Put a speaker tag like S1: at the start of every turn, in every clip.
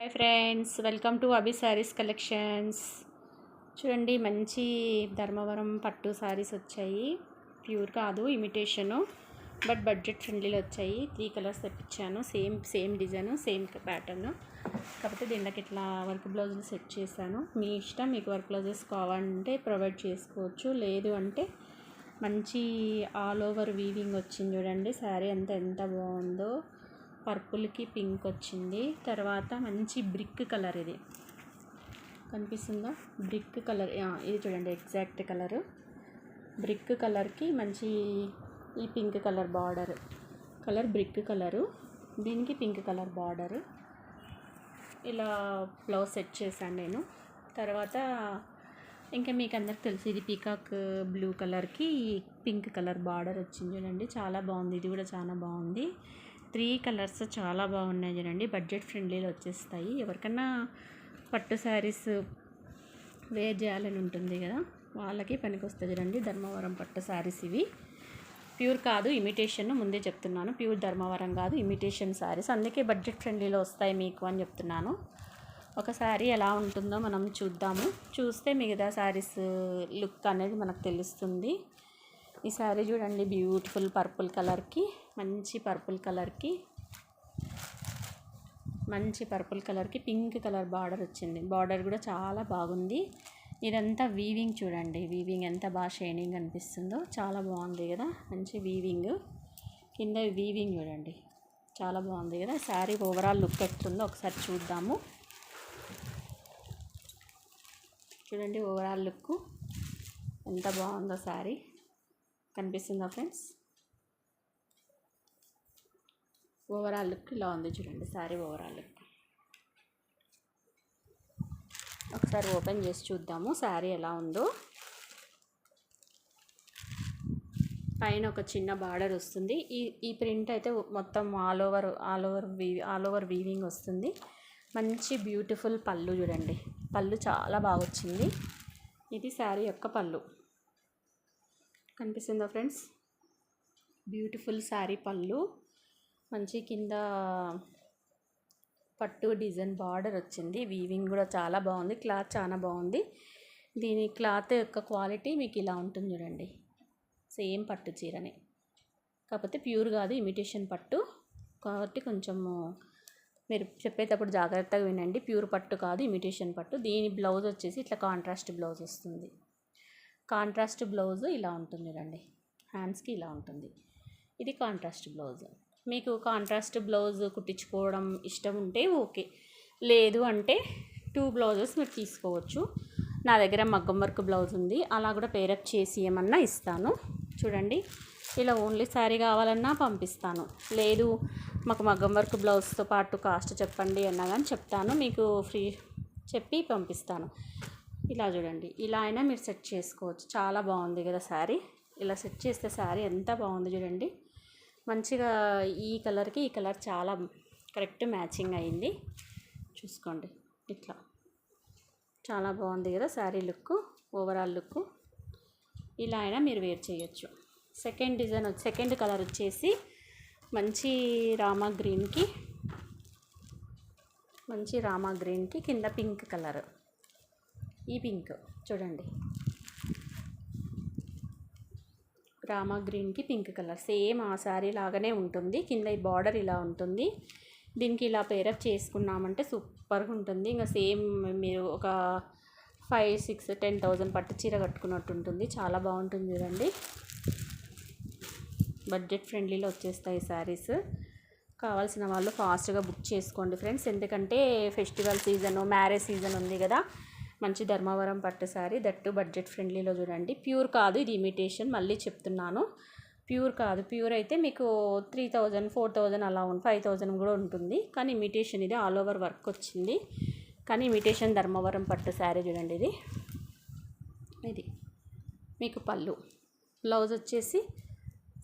S1: Hi friends welcome to Abhi Sarees collections. చూడండి మంచి ధర్మవరం పట్టు శారీస్ వచ్చాయి. ప్యూర్ కాదు ఇమిటేషను. బట్ బడ్జెట్ ఫ్రెండ్లీలో వచ్చాయి. త్రీ కలర్స్ తెప్పించాను. Same same design same pattern. కాకపోతే దీనికి ఇట్లా వర్క్ బ్లౌజులు సెట్ చేశాను. మీ ఇష్టం మీకు వర్క్ బ్లౌజెస్ కావాలంటే ప్రొవైడ్ చేసుకోవచ్చు. లేదు అంటే మంచి ఆల్ ఓవర్ వీవింగ్ వచ్చింది చూడండి. శారీ అంతా ఎంత బాగుందో. పర్పుల్కి పింక్ వచ్చింది. తర్వాత మంచి బ్రిక్ కలర్ ఇది. కనిపిస్తుందా? బ్రిక్ కలర్ ఇది చూడండి ఎగ్జాక్ట్ కలరు. బ్రిక్ కలర్కి మంచి ఈ pink colour border. Colour brick colour. దీనికి పింక్ కలర్ బార్డర్. ఇలా బ్లౌజ్ సెట్ చేశాను నేను. తర్వాత ఇంకా మీకు అందరికి తెలుసు ఇది పీకాక్ బ్లూ కలర్కి పింక్ కలర్ బార్డర్ వచ్చింది చూడండి. చాలా బాగుంది. ఇది కూడా చాలా బాగుంది. త్రీ కలర్స్ చాలా బాగున్నాయి చూడండి. బడ్జెట్ ఫ్రెండ్లీలో వచ్చేస్తాయి. ఎవరికన్నా పట్టు శారీస్ వేర్ చేయాలని ఉంటుంది కదా వాళ్ళకి పనికొస్తుంది చూడండి. ధర్మవరం పట్టు శారీస్ ఇవి. ప్యూర్ కాదు ఇమిటేషన్ ముందే చెప్తున్నాను. ప్యూర్ ధర్మవరం కాదు ఇమిటేషన్ శారీస్. అందుకే బడ్జెట్ ఫ్రెండ్లీలో వస్తాయి మీకు అని చెప్తున్నాను. ఒక శారీ ఎలా ఉంటుందో మనం చూద్దాము. చూస్తే మిగతా శారీస్ లుక్ అనేది మనకు తెలుస్తుంది. ఈ శారీ చూడండి బ్యూటిఫుల్ పర్పుల్ కలర్కి మంచి పర్పుల్ కలర్కి మంచి పర్పుల్ కలర్కి పింక్ కలర్ బార్డర్ వచ్చింది. బార్డర్ కూడా చాలా బాగుంది. ఇదంతా వీవింగ్ చూడండి వీవింగ్ ఎంత బాగా షైనింగ్ అనిపిస్తుందో చాలా బాగుంది కదా మంచి వీవింగ్ కింద వీవింగ్ చూడండి చాలా బాగుంది కదా శారీ ఓవరాల్ లుక్ ఎట్లుందో ఒకసారి చూద్దాము. చూడండి ఓవరాల్ లుక్ ఎంత బాగుందో శారీ. కనిపిస్తుందా ఫ్రెండ్స్? ఓవరాల్ లుక్ ఇలా ఉంది చూడండి శారీ ఓవరాల్ లుక్ ఒకసారి ఓపెన్ చేసి చూద్దాము శారీ ఎలా ఉందో. పైన ఒక చిన్న బార్డర్ వస్తుంది. ఈ ఈ ప్రింట్ అయితే మొత్తం all over all over we all over weaving వస్తుంది. మంచి బ్యూటిఫుల్ పళ్ళు చూడండి. పళ్ళు చాలా బాగా వచ్చింది. ఇది శారీ యొక్క పళ్ళు. కనిపిస్తుందా ఫ్రెండ్స్? బ్యూటిఫుల్ శారీ పళ్ళు. మంచి కింద పట్టు డిజైన్ బార్డర్ వచ్చింది. వీవింగ్ కూడా చాలా బాగుంది. క్లాత్ చాలా బాగుంది. దీని క్లాత్ యొక్క క్వాలిటీ మీకు ఇలా ఉంటుంది చూడండి. సేమ్ పట్టు చీరనే. కాకపోతే ప్యూర్ కాదు ఇమిటేషన్ పట్టు. కాబట్టి కొంచెము మీరు చెప్పేటప్పుడు జాగ్రత్తగా వినండి. ప్యూర్ పట్టు కాదు ఇమిటేషన్ పట్టు. దీని బ్లౌజ్ వచ్చేసి ఇట్లా కాంట్రాస్ట్ బ్లౌజ్ వస్తుంది. కాంట్రాస్ట్ బ్లౌజ్ ఇలా ఉంటుంది రండి. హ్యాండ్స్కి ఇలా ఉంటుంది. ఇది కాంట్రాస్ట్ బ్లౌజ్. మీకు కాంట్రాస్ట్ బ్లౌజ్ కుట్టించుకోవడం ఇష్టం ఉంటే ఓకే. లేదు అంటే టూ బ్లౌజెస్ మీరు తీసుకోవచ్చు. నా దగ్గర మగ్గం వర్క్ బ్లౌజ్ ఉంది. అలా కూడా పేరప్ చేసి ఏమన్నా ఇస్తాను. చూడండి. ఇలా ఓన్లీ శారీ కావాలన్నా పంపిస్తాను. లేదు మాకు మగ్గం వర్క్ బ్లౌజ్తో పాటు కాస్ట్ చెప్పండి అన్నా కానీ చెప్తాను. మీకు ఫ్రీ చెప్పి పంపిస్తాను. ఇలా చూడండి. ఇలా అయినా మీరు సెట్ చేసుకోవచ్చు. చాలా బాగుంది కదా శారీ. ఇలా సెట్ చేస్తే శారీ ఎంత బాగుంది చూడండి. మంచిగా ఈ కలర్కి ఈ కలర్ చాలా కరెక్ట్ మ్యాచింగ్ అయింది. చూసుకోండి. ఇట్లా. చాలా బాగుంది కదా శారీ లుక్ ఓవరాల్ లుక్. ఇలా అయినా మీరు వేర్ చేయొచ్చు. సెకండ్ డిజైన్ సెకండ్ కలర్ వచ్చేసి మంచి రామా గ్రీన్కి మంచి రామా గ్రీన్కి కింద పింక్ కలర్. ఈ పింక్. చూడండి. రామా గ్రీన్కి పింక్ కలర్. సేమ్ ఆ శారీ లాగానే ఉంటుంది. కింద ఈ బార్డర్ ఇలా ఉంటుంది. దీనికి ఇలా పేరప్ చేసుకున్నామంటే సూపర్గా ఉంటుంది. ఇంకా సేమ్ మీరు ఒక ఫైవ్ సిక్స్ టెన్ థౌజండ్ పట్టు చీర కట్టుకున్నట్టు ఉంటుంది. చాలా బాగుంటుంది చూడండి. బడ్జెట్ ఫ్రెండ్లీలో వచ్చేస్తాయి శారీస్. కావాల్సిన వాళ్ళు ఫాస్ట్గా బుక్ చేసుకోండి ఫ్రెండ్స్. ఎందుకంటే ఫెస్టివల్ సీజను మ్యారేజ్ సీజన్ ఉంది కదా. మంచి ధర్మవరం పట్టు శారీ దట్టు బడ్జెట్ ఫ్రెండ్లీలో చూడండి. ప్యూర్ కాదు ఇది ఇమిటేషన్ మళ్ళీ చెప్తున్నాను. ప్యూర్ కాదు ప్యూర్ అయితే మీకు త్రీ థౌజండ్ ఫోర్ థౌజండ్ అలా ఉంది ఫైవ్ థౌజండ్ కూడా ఉంటుంది. కానీ ఇమిటేషన్ ఇది ఆల్ ఓవర్ వర్క్ వచ్చింది. కానీ ఇమిటేషన్ ధర్మవరం పట్టు శారీ చూడండి ఇది. ఇది మీకు పళ్ళు. బ్లౌజ్ వచ్చేసి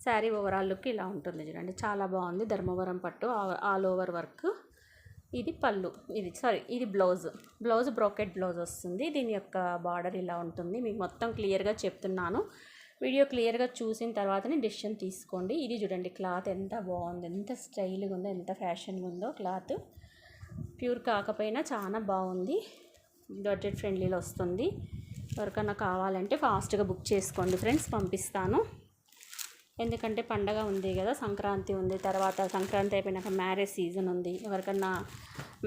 S1: శారీ ఓవరాల్ లుక్ ఇలా ఉంటుంది చూడండి. చాలా బాగుంది ధర్మవరం పట్టు ఆల్ ఓవర్ వర్క్ ఇది పళ్ళు. ఇది సారీ ఇది బ్లౌజ్. బ్లౌజ్ బ్రోకెట్ బ్లౌజ్ వస్తుంది. దీని యొక్క బార్డర్ ఇలా ఉంటుంది. మీకు మొత్తం క్లియర్గా చెప్తున్నాను. వీడియో క్లియర్గా చూసిన తర్వాతనే డెసిషన్ తీసుకోండి. ఇది చూడండి క్లాత్ ఎంత బాగుంది ఎంత స్టైల్గా ఉందో ఎంత ఫ్యాషన్గా ఉందో క్లాత్. ప్యూర్ కాకపోయినా చాలా బాగుంది. బడ్జెట్ ఫ్రెండ్లీలో వస్తుంది. ఎవరికన్నా కావాలంటే ఫాస్ట్గా బుక్ చేసుకోండి ఫ్రెండ్స్ పంపిస్తాను. ఎందుకంటే పండగ ఉంది కదా సంక్రాంతి ఉంది తర్వాత సంక్రాంతి అయిపోయినాక మ్యారేజ్ సీజన్ ఉంది. ఎవరికన్నా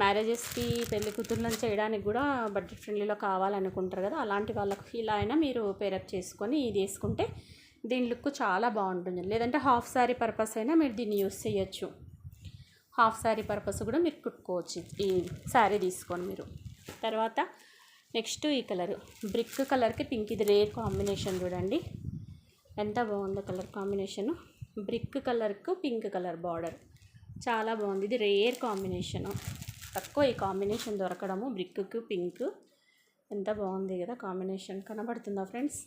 S1: మ్యారేజెస్కి పెళ్ళి కూతుర్లను చేయడానికి కూడా బడ్జెట్ ఫ్రెండ్లీలో కావాలనుకుంటారు కదా అలాంటి వాళ్ళకి ఇలా అయినా మీరు పేరప్ చేసుకొని ఇది వేసుకుంటే దీని లుక్ చాలా బాగుంటుంది. లేదంటే హాఫ్ శారీ పర్పస్ అయినా మీరు దీన్ని యూస్ చేయొచ్చు. హాఫ్ శారీ పర్పస్ కూడా మీరు కుట్టుకోవచ్చు ఈ శారీ తీసుకొని మీరు. తర్వాత నెక్స్ట్ ఈ కలర్ బ్రిక్ కలర్కి పింక్ ఇది రేర్ కాంబినేషన్ చూడండి. ఎంత బాగుందో కలర్ కాంబినేషన్. బ్రిక్ కలర్కు పింక్ కలర్ బార్డర్. చాలా బాగుంది. ఇది రేర్ కాంబినేషను. తక్కువ ఈ కాంబినేషన్ దొరకడము. బ్రిక్కు పింక్. ఎంత బాగుంది కదా కాంబినేషన్. కనబడుతుందా ఫ్రెండ్స్?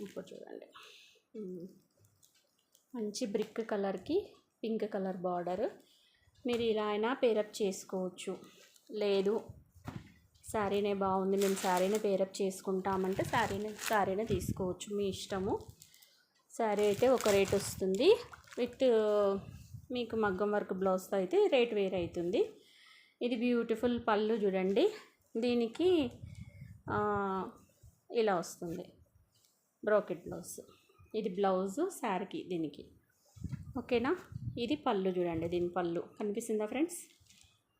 S1: ఇప్పుడు చూడండి. మంచి బ్రిక్ కలర్కి పింక్ కలర్ బార్డర్. మీరు ఇలా అయినా పేరప్ చేసుకోవచ్చు. లేదు. శారీనే బాగుంది మేము శారీనే పేరప్ చేసుకుంటామంటే శారీనే శారీనే తీసుకోవచ్చు మీ ఇష్టము. శారీ అయితే ఒక రేట్ వస్తుంది. విత్ మీకు మగ్గం వర్క్ బ్లౌజ్తో అయితే రేట్ వేరే అవుతుంది. ఇది బ్యూటిఫుల్ పళ్ళు చూడండి. దీనికి ఇలా వస్తుంది. బ్రోకెట్ బ్లౌజ్ ఇది బ్లౌజ్ శారీకి దీనికి. ఓకేనా ఇది పళ్ళు చూడండి దీని పళ్ళు. కనిపిస్తుందా ఫ్రెండ్స్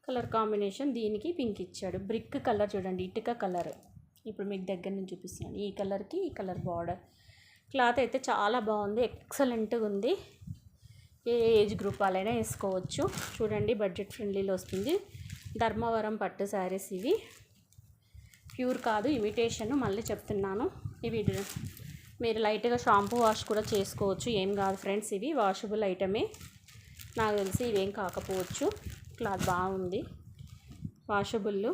S1: కలర్ కాంబినేషన్ దీనికి పింక్ ఇచ్చాడు. బ్రిక్ కలర్ చూడండి ఇటుక కలర్. ఇప్పుడు మీకు దగ్గర నుంచి చూపిస్తున్నాను. ఈ కలర్కి ఈ కలర్ బార్డర్. క్లాత్ అయితే చాలా బాగుంది ఎక్సలెంట్గా ఉంది. ఏ ఏజ్ గ్రూప్ వాళ్ళైనా వేసుకోవచ్చు. చూడండి బడ్జెట్ ఫ్రెండ్లీలో వస్తుంది. ధర్మవరం పట్టు శారీస్ ఇవి. ప్యూర్ కాదు ఇమిటేషన్ మళ్ళీ చెప్తున్నాను. ఇవి మీరు లైట్గా షాంపూ వాష్ కూడా చేసుకోవచ్చు. ఏం కాదు ఫ్రెండ్స్ ఇవి వాషబుల్ ఐటమే. నాకు తెలిసి ఇవేం కాకపోవచ్చు. క్లాత్ బాగుంది వాషబుల్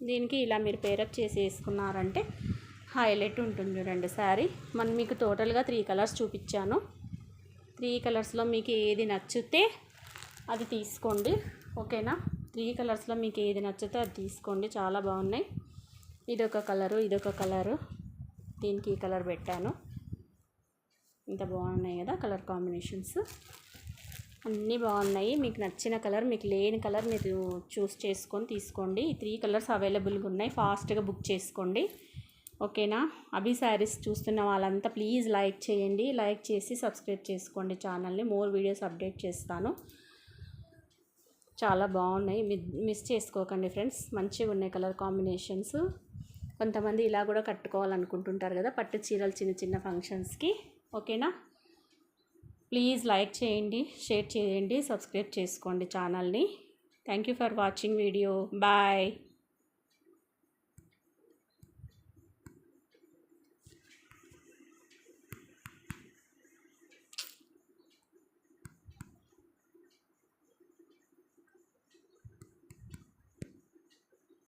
S1: దీనికి ఇలా మీరు పేరప్ చేసి వేసుకున్నారంటే హైలైట్ ఉంటుంది చూడండి శారీ. మనం మీకు టోటల్గా త్రీ కలర్స్ చూపించాను. త్రీ కలర్స్లో మీకు ఏది నచ్చితే అది తీసుకోండి. ఓకేనా త్రీ కలర్స్లో మీకు ఏది నచ్చితే అది తీసుకోండి. చాలా బాగున్నాయి. ఇదొక కలరు ఇదొక కలరు దీనికి ఈ కలర్ పెట్టాను. ఇంత బాగున్నాయి కదా కలర్ కాంబినేషన్స్ అన్నీ బాగున్నాయి. మీకు నచ్చిన కలర్ మీకు లేని కలర్ మీరు చూస్ చేసుకొని తీసుకోండి. ఈ త్రీ కలర్స్ అవైలబుల్గా ఉన్నాయి. ఫాస్ట్గా బుక్ చేసుకోండి. ఓకేనా? అభి శారీస్ చూస్తున్న వాళ్ళంతా ప్లీజ్ లైక్ చేయండి. లైక్ చేసి సబ్స్క్రైబ్ చేసుకోండి ఛానల్ని. మోర్ వీడియోస్ అప్డేట్ చేస్తాను. చాలా బాగున్నాయి. మిస్ చేసుకోకండి ఫ్రెండ్స్. మంచిగా ఉన్నాయి కలర్ కాంబినేషన్స్. కొంతమంది ఇలా కూడా కట్టుకోవాలనుకుంటుంటారు కదా పట్టు చీరలు చిన్న చిన్న ఫంక్షన్స్కి. ఓకేనా? ప్లీజ్ లైక్ చేయండి షేర్ చేయండి సబ్స్క్రైబ్ చేసుకోండి ఛానల్ని. Thank you for watching video. Bye.